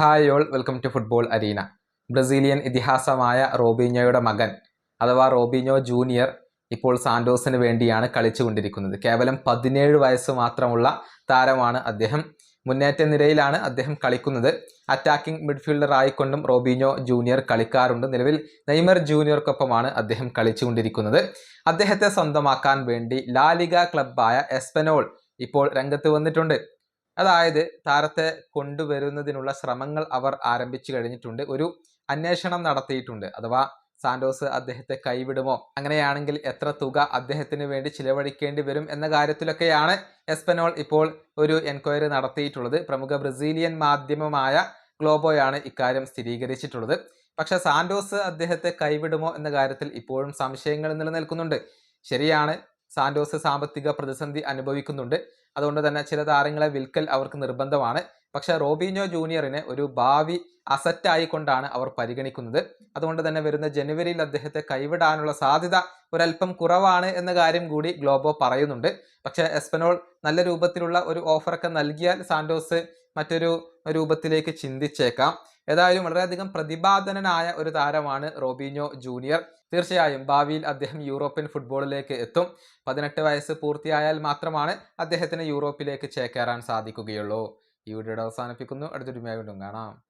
Hi all welcome to football arena. Brazilian ഇതിഹാസമായ റോബീനോയുടെ മകൻ അഥവാ റോബീനോ ജൂനിയർ ഇപ്പോൾ സാന്റോസിന് വേണ്ടിയാണ് കളിച്ചുകൊണ്ടിരിക്കുന്നത്. കേവലം പതിനേഴ് വയസ്സ് മാത്രമുള്ള താരമാണ് അദ്ദേഹം. മുന്നേറ്റ നിരയിലാണ് അദ്ദേഹം കളിക്കുന്നത്. അറ്റാക്കിംഗ് മിഡ്ഫീൽഡർ ആയിക്കൊണ്ടും റോബീനോ ജൂനിയർ കളിക്കാറുണ്ട്. നിലവിൽ നെയ്മർ ജൂനിയർക്കൊപ്പമാണ് അദ്ദേഹം കളിച്ചുകൊണ്ടിരിക്കുന്നത്. അദ്ദേഹത്തെ സ്വന്തമാക്കാൻ വേണ്ടി ലാലിഗ ക്ലബായ എസ്പെനോൾ ഇപ്പോൾ രംഗത്ത് വന്നിട്ടുണ്ട്. അതായത് താരത്തെ കൊണ്ടുവരുന്നതിനുള്ള ശ്രമങ്ങൾ അവർ ആരംഭിച്ചു കഴിഞ്ഞിട്ടുണ്ട്. ഒരു അന്വേഷണം നടത്തിയിട്ടുണ്ട്. അഥവാ സാന്റോസ് അദ്ദേഹത്തെ കൈവിടുമോ? അങ്ങനെയാണെങ്കിൽ എത്ര തുക അദ്ദേഹത്തിന് വേണ്ടി ചിലവഴിക്കേണ്ടി വരും എന്ന കാര്യത്തിലൊക്കെയാണ് എസ്പെനോൾ ഇപ്പോൾ ഒരു എൻക്വയറി നടത്തിയിട്ടുള്ളത്. പ്രമുഖ ബ്രസീലിയൻ മാധ്യമമായ ഗ്ലോബോയാണ് ഇക്കാര്യം സ്ഥിരീകരിച്ചിട്ടുള്ളത്. പക്ഷെ സാന്റോസ് അദ്ദേഹത്തെ കൈവിടുമോ എന്ന കാര്യത്തിൽ ഇപ്പോഴും സംശയങ്ങൾ നിലനിൽക്കുന്നുണ്ട്. ശരിയാണ് സാന്റോസ് സാമ്പത്തിക പ്രതിസന്ധി അനുഭവിക്കുന്നുണ്ട്. അതുകൊണ്ട് തന്നെ ചില താരങ്ങളെ വിൽക്കൽ അവർക്ക് നിർബന്ധമാണ്. പക്ഷേ റോബിനോ ജൂനിയറിനെ ഒരു ഭാവി അസറ്റായി കൊണ്ടാണ് അവർ പരിഗണിക്കുന്നത്. അതുകൊണ്ട് തന്നെ വരുന്ന ജനുവരിയിൽ അദ്ദേഹത്തെ കൈവിടാനുള്ള സാധ്യത ഒരല്പം കുറവാണ് എന്ന കാര്യം കൂടി ഗ്ലോബോ പറയുന്നുണ്ട്. പക്ഷേ എസ്പനോൾ നല്ല രൂപത്തിലുള്ള ഒരു ഓഫറൊക്കെ നൽകിയാൽ സാന്റോസ് മറ്റൊരു രൂപത്തിലേക്ക് ചിന്തിച്ചേക്കാം. ഏതായാലും വളരെയധികം പ്രതിപാദനനായ ഒരു താരമാണ് റോബിനോ ജൂനിയർ. തീർച്ചയായും ഭാവിയിൽ അദ്ദേഹം യൂറോപ്യൻ ഫുട്ബോളിലേക്ക് എത്തും. പതിനെട്ട് വയസ്സ് പൂർത്തിയായാൽ മാത്രമാണ് അദ്ദേഹത്തിന് യൂറോപ്പിലേക്ക് ചേക്കേറാൻ സാധിക്കുകയുള്ളൂ. ഈ വീഡിയോയുടെ അവസാനിപ്പിക്കുന്നു. അടുത്തൊരു വീണ്ടും കാണാം.